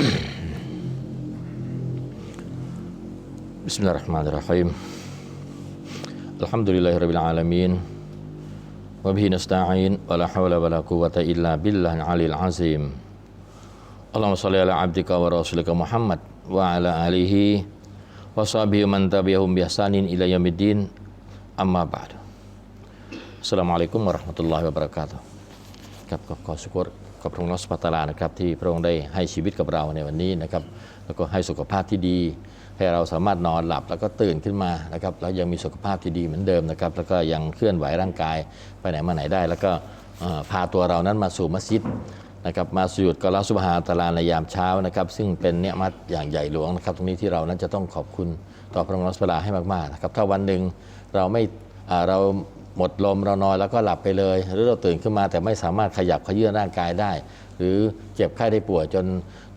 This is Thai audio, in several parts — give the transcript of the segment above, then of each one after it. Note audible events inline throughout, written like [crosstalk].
[clears throat] Bismillahirrahmanirrahim. Alhamdulillahirabbil alamin. Wa bihi nasta'in wa la wa la illa billah alil azim. Allahumma salli ala abdika wa rasulika Muhammad wa ala alihi wa sahbihi man tabi'ahum bi ila. Amma ba'du. Assalamualaikum warahmatullahi wabarakatuh. Kap syukur กับพระองค์ลอสปาตาลานะครับที่พระองค์ได้ให้ชีวิตกับเราในวันนี้นะครับแล้วก็ให้สุขภาพที่ดี ให้เราสามารถนอนหลับแล้วก็ตื่นขึ้นมานะครับแล้วยังมีสุขภาพที่ดีเหมือนเดิมนะครับแล้วก็ยังเคลื่อนไหวร่างกายไปไหนมาไหนได้ แล้วก็พาตัวเรานั้นมาสู่มัสยิดนะครับมาสุยุดกับลอสุบฮาฮูวะตาลาในยามเช้านะครับซึ่งเป็นเนียมัตอย่างใหญ่หลวงนะครับตรงนี้ที่เรานั้นจะต้องขอบคุณต่อพระองค์ลอสปาตาลาให้มากๆนะครับถ้าวันหนึ่งเราไม่เรา หมดลมเรานอนแล้วก็หลับไปเลย หรือเราตื่นขึ้นมาแต่ไม่สามารถขยับขยื่นร่างกายได้ หรือเจ็บไข้ได้ป่วยจน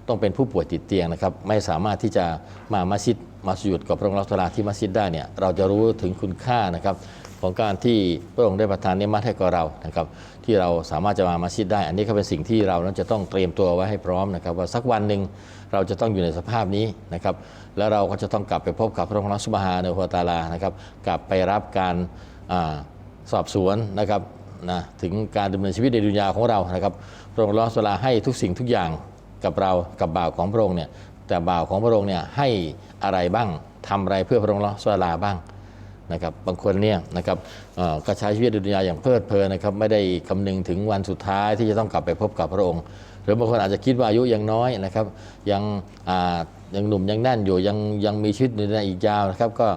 ต้องเป็นผู้ป่วยติดเตียงนะครับ ไม่สามารถที่จะมามัสยิดมาสยุดกับพระองค์ลักษณะที่มัสยิดได้เนี่ยเราจะรู้ถึงคุณค่านะครับของการที่พระองค์ได้ประทานเนยมัตให้กับเรานะครับ ที่เราสามารถจะมามัสยิดได้ อันนี้ก็เป็นสิ่งที่เรานั้นจะต้องเตรียมตัวไว้ให้พร้อมนะครับ ว่าสักวันหนึ่งเราจะต้องอยู่ในสภาพนี้นะครับ แล้วเราก็จะต้องกลับไปพบกับพระองค์ลักษณะเนฮุวตาลานะครับ กลับไปรับการอ่า สอบสวนนะครับนะถึงการดำเนินชีวิตในดุนยาของเรานะครับพระองค์ลอสลาให้ทุกสิ่งทุกอย่างกับเรากับบ่าวของพระองค์เนี่ยแต่บ่าวของพระองค์เนี่ยให้อะไรบ้างทำอะไรเพื่อพระองค์ลอสลาบ้างนะครับบางคนเนี่ยนะครับก็ใช้ชีวิตในดุนยาอย่างเพลิดเพลินนะครับไม่ได้คำนึงถึงวันสุดท้ายที่จะต้องกลับไปพบกับพระองค์ หรือบางคนอาจจะคิดว่าอายุยังน้อยนะครับยังอ่า ยังหนุ่มยังแน่นอยู่ยังยังมีชีวิตในดุนอีกยาวนะครับ ก็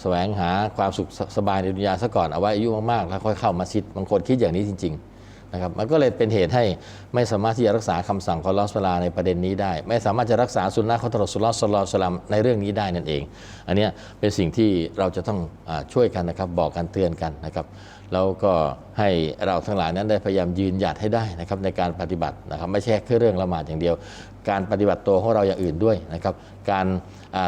แสวงหาความสุขสสบายในดุนยาซะก่อนเอาไว้อายุมากๆ แล้วค่อยเข้ามาชิดบางคนคิดอย่างนี้จริง ๆนะครับมันก็เลยเป็นเหตุให้ไม่สามารถที่จะรักษาคำสั่งของลอสลาในประเด็นนี้ได้ ไม่สามารถจะรักษาสุนนะของตรสุลลอฮ์สลอสลัมในเรื่องนี้ได้นั่นเอง อันนี้เป็นสิ่งที่เราจะต้องอช่วยกันนะครับบอกกันเตือนกันนะครับ แล้วก็ให้เราทั้งหลายนั้นได้พยายามยืนหยัดให้ได้นะครับในการปฏิบัตินะครับไม่ใช่แค่เรื่องละหมาดอย่างเดียว การปฏิบัติตัวของเราอย่างอื่นด้วยนะครับการ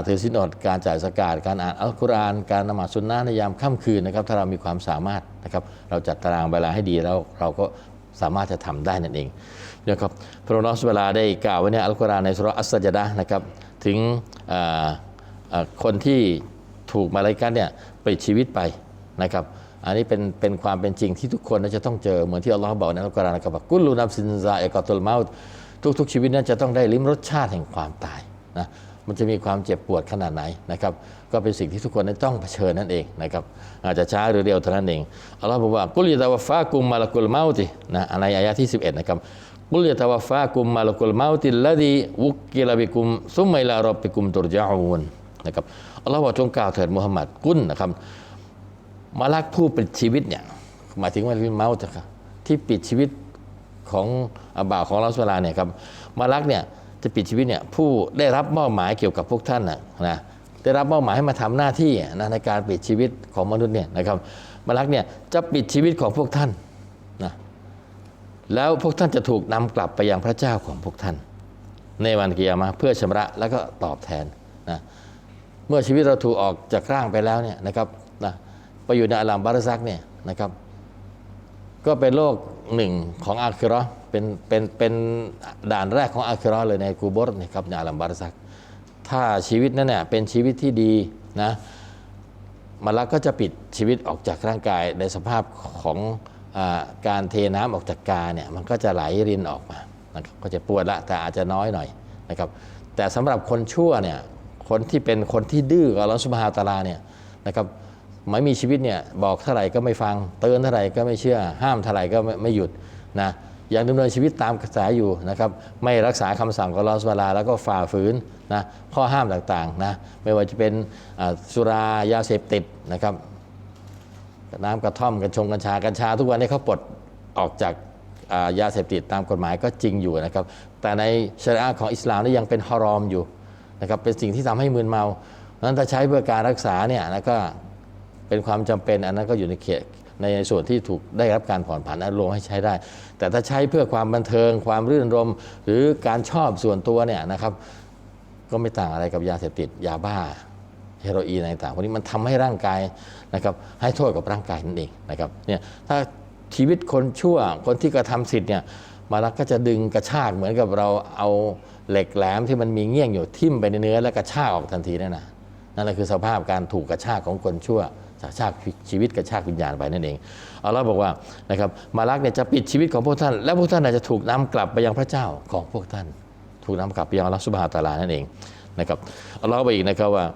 ถือศีลอดการจ่ายสกาดการอ่านอัลกุรอานการนมาสุนนะในยามค่ำคืนนะครับถ้าเรามีความสามารถนะครับเราจัดตารางเวลาให้ดีแล้วเราก็สามารถจะทำได้นั่นเองนะครับพระองค์อัลลอฮฺเวลาได้กล่าวไว้ในอัลกุรอานในสุระอัสซะจดะห์นะครับถึงคนที่ถูกมาลายกัตเนี่ยปิดชีวิตไปนะครับ อันนี้เป็นเป็นความเป็นจริงที่ทุกคนน่าจะต้องเจอเหมือนที่อัลลอฮ์บอกในอัลกุรอานนะครับกุลูนับซินซาเอกอตุลมาอุตทุกๆ ชีวิตนั้นจะต้องได้ลิ้มรสชาติแห่งความตายนะมันจะมีความเจ็บปวดขนาดไหนนะครับก็เป็นสิ่งที่ทุกคนนั้นต้องเผชิญนั่นเองนะครับอาจจะช้าหรือเร็วเท่านั้นเองอัลลอฮ์บอกว่ากุลยตะวะฟากุมมาลกุลเมาตินะในอายะที่ 11นะครับกุลยตะวะฟากุมมาลกุลเมาติลลดีวุกกิลบิกุมซุมไมลารอบบิกุมตุรจาอูนนะครับอัลลอฮ์บอกจงกล่าวเถิดมุฮัมมัดกุลนะครับ มาลักผู้ปิดชีวิตเนี่ยหมายถึงว่าเมาส์ครับที่ปิดชีวิตของอาบ่าวของลอสเวลาเนี่ยครับมาลักเนี่ยจะปิดชีวิตเนี่ยผู้ได้รับมอบหมายเกี่ยวกับพวกท่านนะนะได้รับมอบหมายให้มาทำหน้าที่นะในการปิดชีวิตของมนุษย์เนี่ยนะครับมาลักเนี่ยจะปิดชีวิตของพวกท่านนะแล้วพวกท่านจะถูกนำกลับไปยังพระเจ้าของพวกท่าน ในวันกิยามะเพื่อชำระแล้วก็ตอบแทนนะเมื่อชีวิตเราถูกออกจากร่างไปแล้วเนี่ยนะครับ ไปอยู่ในอาลัมบารซักเนี่ยนะครับ ก็เป็นโลกหนึ่งของอาคิราะห์เป็นเป็นเป็นด่านแรกของอาคิราะห์เลยในกูโบรนี่ครับในอาลัมบารซัก ถ้าชีวิตนั้นเนี่ยเป็นชีวิตที่ดีนะมาล้วก็จะปิดชีวิตออกจากร่างกายในสภาพของอการเทน้ำออกจากกาเนี่ยมันก็จะไหลรินออกมานะครับก็จะปวดละแต่อาจจะน้อยหน่อยนะครับ แต่สำหรับคนชั่วเนี่ยคนที่เป็นคนที่ดื้อกับอัลอสุบฮาตาลาเนี่ยนะครับ ไม่มีชีวิตเนี่ยบอกเท่าไหร่ก็ไม่ฟัง เตือนเท่าไหร่ก็ไม่เชื่อ ห้ามเท่าไหร่ก็ไม่ไมหยุดนะยังดำเนินชีวิตตามกระแสอยู่นะครับไม่รักษาคำสั่งของลอสุบฮานะฮูวลาแล้วก็ฝ่าฝืนนะข้อห้ามต่างๆนะไม่ว่าจะเป็นสุรายาเสพติดนะครับน้ำกระท่อมกัญชงกัญชากัญชา ทุกวันนี้เขาปลดออกจากยาเสพติดตามกฎหมายก็จริงอยู่นะครับแต่ในชริอะห์ของอิสลามนี่ยังเป็นฮารอมอยู่นะครับเป็นสิ่งที่ทำให้มึนเมานั้นถ้าใช้เพื่อการรักษาเนี่ยนะก็ เป็นความจำเป็นอันนั้นก็อยู่ในเขตในส่วนที่ถูกได้รับการผ่อนผันอนุโลมให้ใช้ได้ แต่ถ้าใช้เพื่อความบันเทิง ความรื่นรม หรือการชอบส่วนตัวเนี่ยนะครับก็ไม่ต่างอะไรกับยาเสพติดยาบ้าเฮโรอีนอะไรต่างๆพวกนี้มันทำให้ร่างกายนะครับให้โทษกับร่างกายนั่นเองนะครับเนี่ยถ้าชีวิตคนชั่วคนที่กระทำผิดเนี่ยมาลักก็จะดึงกระชากเหมือนกับเราเอาเหล็กแหลมที่มันมีเงี้ยงอยู่ทิ่มไปในเนื้อแล้วกระชากออกทันทีนั่นนะนั่นแหละคือสภาพการถูกกระชากของคนชั่ว ชากชีวิตกระชากวิญญาณไปนั่นเองอัลลอฮ์บอกว่านะครับมาลักเนี่ยจะปิดชีวิตของพวกท่าน และพวกท่านอาจจะถูกนำกลับไปยังพระเจ้าของพวกท่าน ถูกนำกลับไปยังอัลลอฮ์สุบฮาตาลานั่นเองนะครับอัลลอฮ์บอกอีกนะครับว่า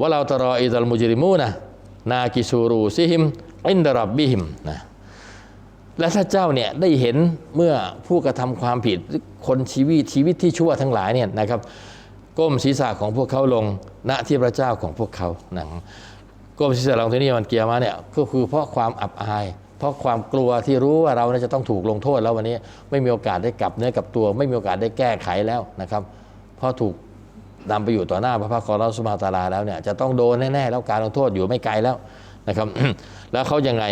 ว่าเราตรออิดัลมุจริมูนะนากิซูรูซิฮิมอินดารับบิฮิมนะและถ้าเจ้าเนี่ยได้เห็นเมื่อผู้กระทำความผิดหรือคนชีวิตชีวิตที่ชั่วทั้งหลายเนี่ยนะครับก้มศีรษะของพวกเขาลงณที่พระเจ้าของพวกเขานะ ก้มศีรษะลงที่นี่มันเกียร์มาเนี่ยก็คือเพราะความอับอาย เพราะความกลัวที่รู้ว่าเราจะต้องถูกลงโทษแล้ววันนี้ไม่มีโอกาสได้กลับเนื้อกลับตัว ไม่มีโอกาสได้แก้ไขแล้วนะครับ เพราะถูกนำไปอยู่ต่อหน้าพระพักตร์ของเราสุมาตาลาแล้วเนี่ยจะต้องโดนแน่ๆแล้วการลงโทษอยู่ไม่ไกลแล้วนะครับแล้วเขายังไง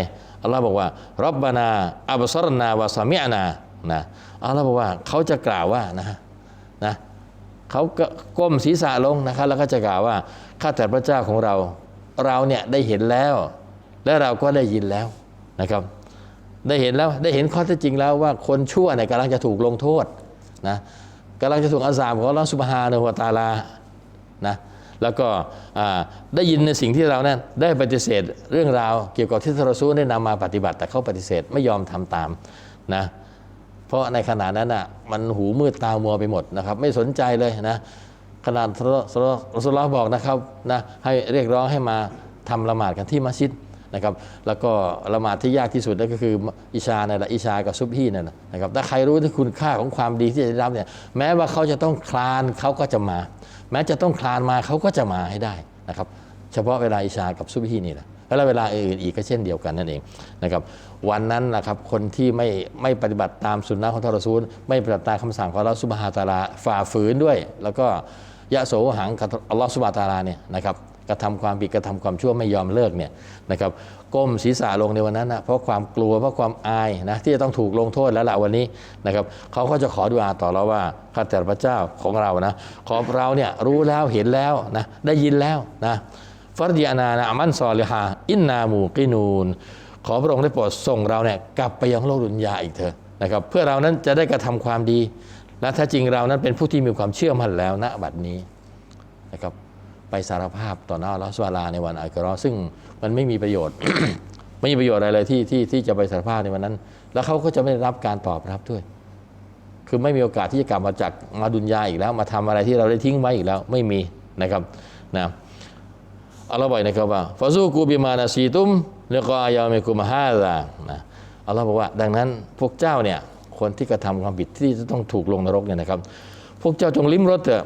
อัลลอฮ์บอกว่ารับบานาอับซรนาวาสามิอานานะอัลลอฮ์บอกว่าเขาจะกล่าวว่านะนะเขาก็ก้มศีรษะลงนะครับแล้วก็จะกล่าวว่าข้าแต่พระเจ้าของเรา เราเนี่ยได้เห็นแล้ว และเราก็ได้ยินแล้วนะครับ ได้เห็นแล้วได้เห็นข้อเท็จจริงแล้วว่าคนชั่วเนี่ยกำลังจะถูกลงโทษนะกำลังจะถูกอาซาบของอัลลอฮ์สุบฮานะฮูวตาลานะแล้วก็ได้ยินในสิ่งที่เราเนั้นได้ปฏิเสธเรื่องราวเกี่ยวกับที่ทรซูได้นำมาปฏิบัติ แต่เขาปฏิเสธไม่ยอมทำตามนะเพราะในขณะนั้นอะมันหูมืดตามัวไปหมดนะครับ ไม่สนใจเลยนะ ขนาดรสุลลอฮ์บอกนะครับนะให้เรียกร้องให้มาทำละหมาดกันที่มัสยิดนะครับแล้วก็ละหมาดที่ยากที่สุดนั่นก็คืออิชาเนั่นแหละอิชากับซุบฮีนั่นะนะครับถ้าใครรู้ถึงคุณค่าของความดีที่จะได้รับเนี่ยแม้ว่าเขาจะต้องคลานเขาก็จะมา แม้จะต้องคลานมาเขาก็จะมาให้ได้นะครับเฉพาะเวลาอิชากับซุบฮีนี่แหละแล้วเวลาอื่นอีกก็เช่นเดียวกันนั่นเองนะครับวันนั้นนะครับคนที่ไม่ไม่ปฏิบัติตามสุนนะของทรซูล ไม่ปฏิบัติตามคำสั่งของอัลลอฮฺสุบฮานะฮูวะตาลาฝ่าฝืนด้วย แล้วก็ ยะโสหังกับอัลลอฮฺสุบฮานะตาลาเนี่ยนะครับกระทำความผิดกระทำความชั่วไม่ยอมเลิกเนี่ยนะครับก้มศีรษะลงในวันนั้นนะเพราะความกลัวเพราะความอายนะที่จะต้องถูกลงโทษแล้วละวันนี้นะครับเขาก็จะขอดุอาต่อเราว่าข้าแต่พระเจ้าของเรานะขอเราเนี่ยรู้แล้วเห็นแล้วนะได้ยินแล้วนะฟัรดีอานานะอามันซอลิฮาอินนามูกินูน ขอพระองค์ได้โปรดส่งเราเนี่ยกลับไปยังโลกดุนยาอีกเถอะนะครับเพื่อเรานั้นจะได้กระทำความดี และถ้าจริงเรานั้นเป็นผู้ที่มีความเชื่อมั่นแล้วณบัดนี้นะครับไปสารภาพต่อหน้าลอสุบฮานาในวันอัลกรอซึ่งมันไม่มีประโยชน์ ไม่มีประโยชน์อะไรเลยที่ที่ที่จะไปสารภาพในวันนั้น แล้วเขาก็จะไม่ได้รับการตอบรับด้วย คือไม่มีโอกาสที่จะกลับมาจากมาดุนยาอีกแล้ว มาทำอะไรที่เราได้ทิ้งไว้อีกแล้วไม่มีนะครับนะอัลลอฮ์บอกนะครับว่าฟาซูกูบิมานาซีตุมเลกอายาเมกุมฮาซานะอัลลอฮ์บอกว่า ดังนั้นพวกเจ้าเนี่ย คนที่กระทำความผิดที่จะต้องถูกลงนรกเนี่ยนะครับ พวกเจ้าจงลิ้มรสเถอะ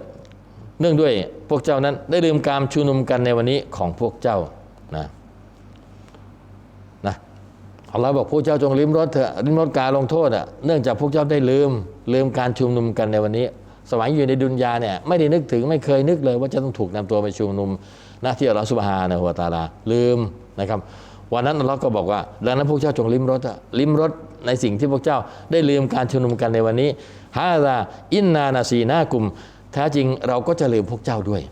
เนื่องด้วยพวกเจ้านั้นได้ลืมการชุมนุมกันในวันนี้ของพวกเจ้านะนะอัลลอฮ์บอกพวกเจ้าจงลิ้มรสเถอะลิ้มรสการลงโทษอะเนื่องจากพวกเจ้าได้ลืมลืมการชุมนุมกันในวันนี้ สมัยอยู่ในดุนยาเนี่ยไม่ได้นึกถึงไม่เคยนึกเลยว่าจะต้องถูกนำตัวไปชุมนุมหน้าที่อัลลอฮ์สุบฮานะฮูวะตาลาลืมนะครับ วันนั้นอัลลอฮ์ก็บอกว่าดังนั้นพวกเจ้าจงลิ้มรสลิ้มรสในสิ่งที่พวกเจ้าได้ลืมการชุมนุมกันในวันนี้ฮาซาอินนานาซีนากุมแท้จริงเราก็จะลืมพวกเจ้าด้วย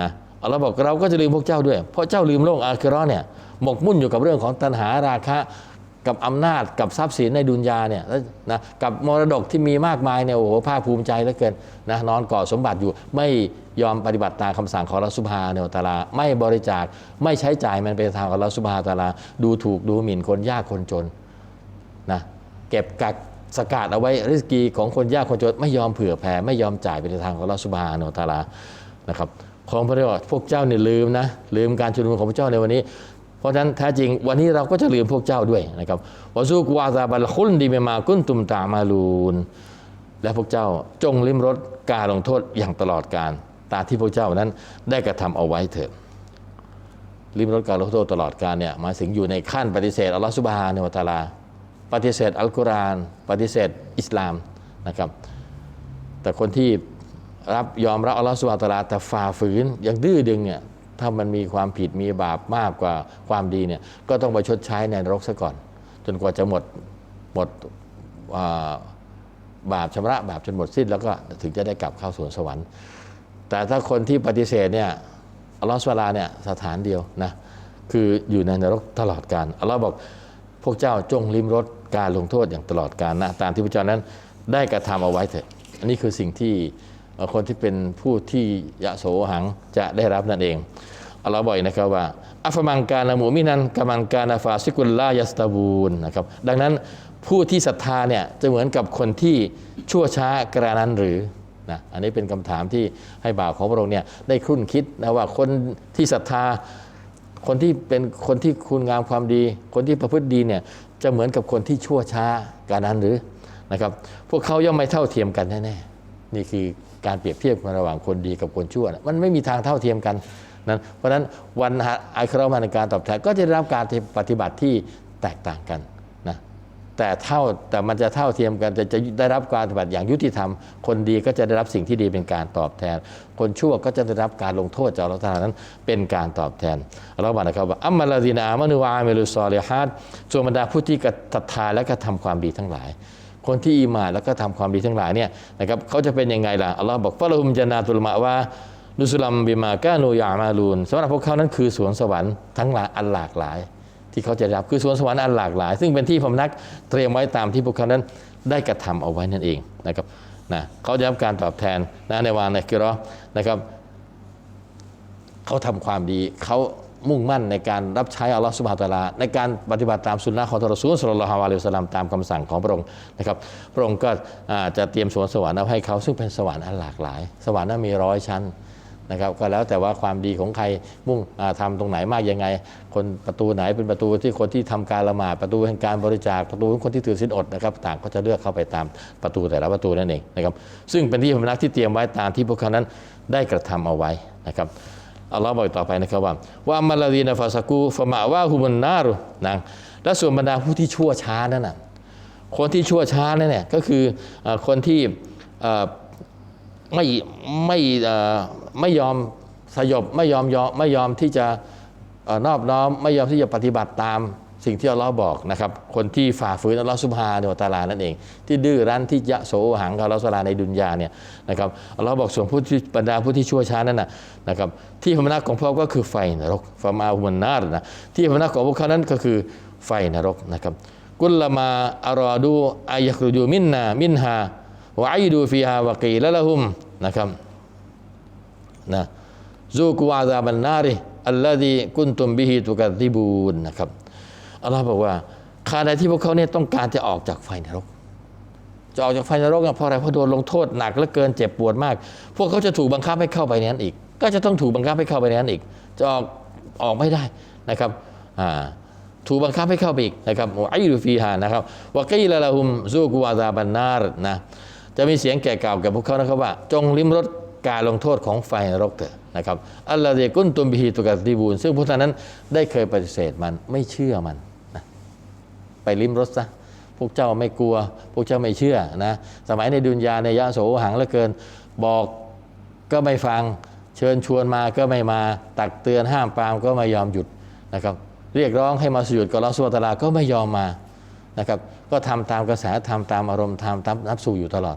นะอัลลอฮ์บอกเราก็จะลืมพวกเจ้าด้วย เพราะเจ้าลืมโลกอาคิเราะห์เนี่ยหมกมุ่นอยู่กับเรื่องของตัณหาราคะ กับอำนาจกับทรัพย์สินในดุนยาเนี่ยนะกับมรดกที่มีมากมายเนี่ยโอ้โหภาคภูมิใจเหลือเกินนะนอนก่อสมบัติอยู่ไม่ ยอมปฏิบัติตามคำสั่งของอัลลอฮฺสุบฮาเนวตาลา ไม่บริจาคไม่ใช้จ่ายมันไปทางขอัลลอฮฺสุบฮาตาลา ดูถูกดูหมิ่นคนยากคนจนนะเก็บกักสกัดเอาไว้ริสกีของคนยากคนจนไม่ยอมเผื่อแผ่ไม่ยอมจ่ายไปในทางของอัลลอฮฺสุบฮานวตาลานะครับของพระเจ้าพวกเจ้าเนี่ยลืมนะลืมการชุมนุมของพระเจ้าในวันนี้เพราะฉะนั้นแท้จริงวันนี้เราก็จะลืมพวกเจ้าด้วยนะครับวะซูกวาซาบัลคุนดีเมมากุนตุมตามาลูนและพวกเจ้าจงลิ้มรสการลงโทษอย่างตลอดการ ตามที่พวกเจ้านั้นได้กระทำเอาไว้เถิดริมรถการลงโทษตลอดการเนี่ยหมายถึงอยู่ในขั้นปฏิเสธอัลลอฮฺสุบฮานะฮูวะตาลา ปฏิเสธอัลกุรอานปฏิเสธอิสลามนะครับแต่คนที่รับยอมรับอัลลอฮฺสุบฮานะฮูวะตาลาแต่ฝ่าฝืนยังดื้อดึงเนี่ยถ้ามันมีความผิดมีบาปมากกว่าความดีเนี่ยก็ต้องไปชดใช้ในนรกซะก่อน จนกว่าจะหมดหมดบาปชำระบาปจนหมดสิ้นแล้วก็ถึงจะได้กลับเข้าสวนสวรรค์ แต่ถ้าคนที่ปฏิเสธเนี่ยอัลลอฮฺสวาลาเนี่ยสถานเดียวนะคืออยู่ในนรกตลอดกาลอัลลอฮ์บอกพวกเจ้าจงลิ้มรสการลงโทษอย่างตลอดกาลนะตามที่พระเจ้านั้นได้กระทำเอาไว้เถอะอันนี้คือสิ่งที่คนที่เป็นผู้ที่ยะโสหังจะได้รับนั่นเองอัลลอฮ์บอกนะครับว่าอัฟมังกานามูมินันกามังกานาฟาซิกุลลายัสตาบูนนะครับดังนั้นผู้ที่ศรัทธาเนี่ยจะเหมือนกับคนที่ชั่วช้ากระนั้นหรือ นะอันนี้เป็นคำถามที่ให้บ่าวของพระองค์เนี่ยได้ครุ่นคิดนะว่าคนที่ศรัทธาคนที่เป็นคนที่คุณงามความดี คนที่ประพฤติดีเนี่ยจะเหมือนกับคนที่ชั่วช้าการนั้นหรือนะครับ พวกเขาย่อมไม่เท่าเทียมกันแน่ๆนี่คือการเปรียบเทียบกันระหว่างคนดีกับคนชั่วนะมันไม่มีทางเท่าเทียมกันนั้นเพราะฉะนั้นวันอัครมาในการตอบแทนก็จะได้รับการปฏิบัติที่แตกต่างกัน แต่เท่าแต่มันจะเท่าเทียมกันจะจะได้รับการปฏิบัติอย่างยุติธรรม คนดีก็จะได้รับสิ่งที่ดีเป็นการตอบแทน คนชั่วก็จะได้รับการลงโทษจากอัลลอฮฺตะอาลานั้นเป็นการตอบแทนอัลลอฮฺบอกนะครับว่าอัมมาลาดีนามานุวะอามิลุซอลิฮัดส่วนบรรดาผู้ที่กตัทาและกระทำความดีทั้งหลาย คนที่อีหมาแล้วก็ทำความดีทั้งหลายเนี่ยนะครับเขาจะเป็นยังไงล่ะอัลลอฮ์บอกฟะละฮุมจนาตุลมะว่านุสุลัมบิมากานูยามาลูนสำหรับพวกเขานั้นคือสวนสวรรค์ทั้งหลายอันหลากหลาย ที่เขาจะรับคือสวนสวรรค์อันหลากหลาย ซึ่งเป็นที่พำนักเตรียมไว้ตามที่พวกเขานั้นได้กระทำเอาไว้นั่นเองนะครับนะเขาจะรับการตอบแทนนะในวานในกิรอนะครับเขาทำความดีเขามุ่งมั่นในการรับใช้อัลลอฮฺสุบฮานตะอาลา ในการปฏิบัติตามสุนนะของทรอซูลสุลลัลฮุอะลัยฮิวสลลัมตามคำสั่งของพระองค์นะครับพระองค์ก็จะเตรียมสวนสวรรค์เอาให้เขาซึ่งเป็นสวรรค์อันหลากหลาย สวรรค์นั้นมีร้อยชั้น นะครับก็แล้วแต่ว่าความดีของใครมุ่งทำาตรงไหนมากยังไง คนประตูไหนเป็นประตูที่คนที่ทำการละหมาดประตูแห่งการบริจาคประตูของคนที่ถือศีลอดนะครับต่างก็จะเลือกเข้าไปตามประตูแต่ละประตูนั่นเองนะครับซึ่งเป็นที่พำนักที่เตรียมไว้ตามที่พวกเขานั้นได้กระทำเอาไว้นะครับอัลลอฮ์บอกต่อไปนะครับว่าว่ามมัลาดีนฟาสกูฟมะว่าฮุมุนนารุนะและส่วนบรรดาผู้ที่ชั่วช้านั่นน่ะคนที่ชั่วช้านั่นเนี่ยก็คือคนที่ ไม่ไม่ไม่ยอมสยบไม่ยอมยอมไม่ยอมที่จะอนอบน้อมไม่ยอมที่จะปฏิบัติตามสิ่งที่อัลลอฮ์บอกนะครับ คนที่ฝ่าฝืนอัลลอฮ์ซุบฮานะฮูวตาลานั่นเอง ที่ดื้อรั้นที่ยะโสหังกับอัลลอฮ์สุบฮานะฮูวะตะอาลาในดุนยาเนี่ยนะครับอัลลอฮ์บอกส่วนผู้ที่บรรดาผู้ที่ชั่วช้านั่นนะนะครับที่พำนักของพวกก็คือไฟนรกฟามาฮุมันนาร์นะที่พำนักของพวกเขานั้นก็คือไฟนรกนะครับกุลละมาอารอดูอายะครุจูมินนามินฮา วะไอดูฟีฮาวะกีละละหุมนะครับนะซูกูอาซาบันนาริอัลลดีกุนตุมบิฮิตุกัดดิบูนนะครับอัลลอฮ์บอกว่าคาใดที่พวกเขาเนี่ยต้องการจะออกจากไฟนรก จะออกจากไฟนรกเนี่ยเพราะอะไรเพราะโดนลงโทษหนักเหลือเกินเจ็บปวดมาก พวกเขาจะถูกบังคับให้เข้าไปในนั้นอีก ก็จะต้องถูกบังคับให้เข้าไปในนั้นอีก จะออกออกไม่ได้นะครับอ่าถูกบังคับให้เข้าไปอีกนะครับไอรูฟีฮานะครับวะกีละละหุมซูกูอาซาบันนารนะ จะมีเสียงแก่กล่าวกับพวกเขานะครับว่า จงลิ้มรสการลงโทษของไฟนรกเถอะนะครับอัลลอฮฺเดกุนตุมบิฮิตุกัดดีบูนซึ่งพวกท่านนั้นได้เคยปฏิเสธมันไม่เชื่อมันนะไปลิ้มรสซะพวกเจ้าไม่กลัว พวกเจ้าไม่เชื่อนะสมัยในดุนยาในยะโสหังเหลือเกิน บอกก็ไม่ฟังเชิญชวนมาก็ไม่มาตักเตือนห้ามปรามก็ไม่ยอมหยุดนะครับ เรียกร้องให้มาสยุดกับลอสวตลาก็ไม่ยอมมานะครับก็ทำตามกระแสทำตามอารมณ์ทำตามนับสู่อยู่ตลอด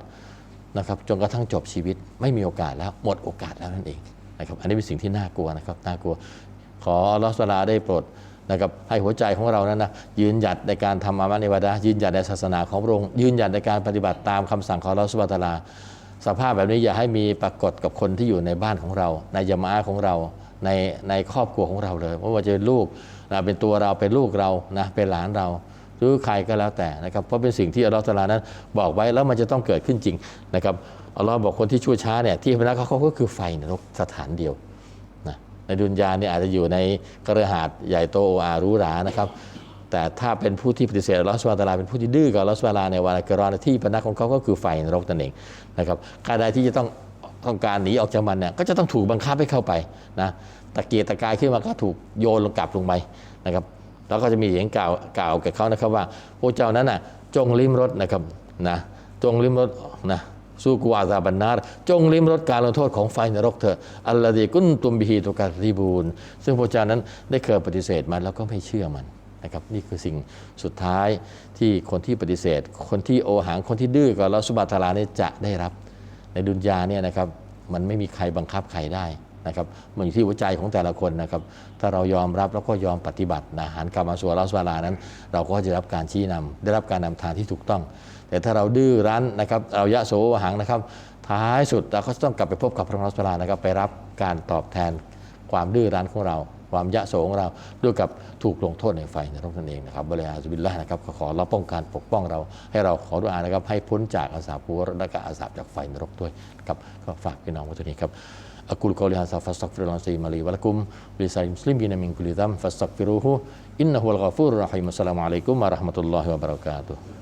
นะครับจนกระทั่งจบชีวิตไม่มีโอกาสแล้วหมดโอกาสแล้วนั่นเองนะครับอันนี้เป็นสิ่งที่น่ากลัวนะครับน่ากลัว ขออัลลอฮฺสุบฮานะฮูวลาได้โปรดนะครับให้หัวใจของเรานั้นนะยืนหยัดในการทำอามัลในวาดะห์ยืนหยัดในศาสนาของพระองค์ยืนหยัดในการปฏิบัติตามคำสั่งของอัลลอฮฺสุบฮานะตะอาลา สภาพแบบนี้อย่าให้มีปรากฏกับคนที่อยู่ในบ้านของเรา ในยามะของเราในในครอบครัวของเราเลยไม่ว่าจะเป็นลูกนะเป็นตัวเราเป็นลูกเรานะเป็นหลานเรา หรือใครก็แล้วแต่นะครับเพราะเป็นสิ่งที่อัลลอฮฺตาลานั้นบอกไว้แล้วมันจะต้องเกิดขึ้นจริงนะครับอัลลอฮ์บอกคนที่ชั่วช้าเนี่ยที่พนักเขาก็คือไฟนรกสถานเดียวนะในดุนยาเนี่ยอาจจะอยู่ในกระหาดใหญ่โตโออารูหรานะครับแต่ถ้าเป็นผู้ที่ปฏิเสธอัลลอฮฺสุบานะฮูวะตาลาเป็นผู้ที่ดื้อกับอัลลอฮฺสุบานะฮูวะตาลาในวันกรอนที่พนักของเขาก็คือไฟนรกนั่นเองนะครับใครใดที่จะต้องต้องการหนีออกจากมันเนี่ยก็จะต้องถูกบังคับให้เข้าไปนะตะเกียกตะกายขึ้นมาก็ถูกโยนลงกลับลงไปนะครับ แล้วก็จะมีเสียงกล่าวกล่าวกับเขานะครับว่าพวกเจ้านั้นน่ะจงลิ้มรสนะครับนะจงลิ้มรสนะสู้กูอาซาบันนารจงลิ้มรสการลงโทษของไฟนรกเถอะอัลลอฮีกุนตุมบิฮีตุกาซีบูนซึ่งพระเจ้านั้นได้เคยปฏิเสธมันแล้วก็ไม่เชื่อมันนะครับนี่คือสิ่งสุดท้ายที่คนที่ปฏิเสธ คนที่โอหังคนที่ดื้อกับลอสุบาตาลาเนี่ยจะได้รับ ในดุนยาเนี่ยนะครับมันไม่มีใครบังคับใครได้ นะครับมันอยู่ที่หัวใจของแต่ละคนนะครับ ถ้าเรายอมรับแล้วก็ยอมปฏิบัตินะหันกลับมาสู่อัลลอฮฺสุบานะฮูวะตะอาลานั้น เราก็จะได้รับการชี้นำได้รับการนำทางที่ถูกต้อง แต่ถ้าเราดื้อรั้นนะครับเรายะโสหังนะครับ ท้ายสุดเราก็ต้องกลับไปพบกับพระรัสลานะครับไปรับการตอบแทนความดื้อรั้นของเรา ความยะโสของเราด้วยกับถูกลงโทษในไฟนรกนั่นเองนะครับบริอาซุบิลละนะครับขอเราป้องกันปกป้องเรา ให้เราขอดุอานะครับให้พ้นจากอาสาบกูรและก็อาสาจากไฟนรกด้วยนะครับก็ฝากพี่น้องไว้ตรงนี้ครับ Aku qouli hadza fastaghfirullah li wa lakum wa lisa'il muslimin min kulli dzam fastaghfiruhu innahu al-ghafurur. Assalamualaikum warahmatullahi wabarakatuh.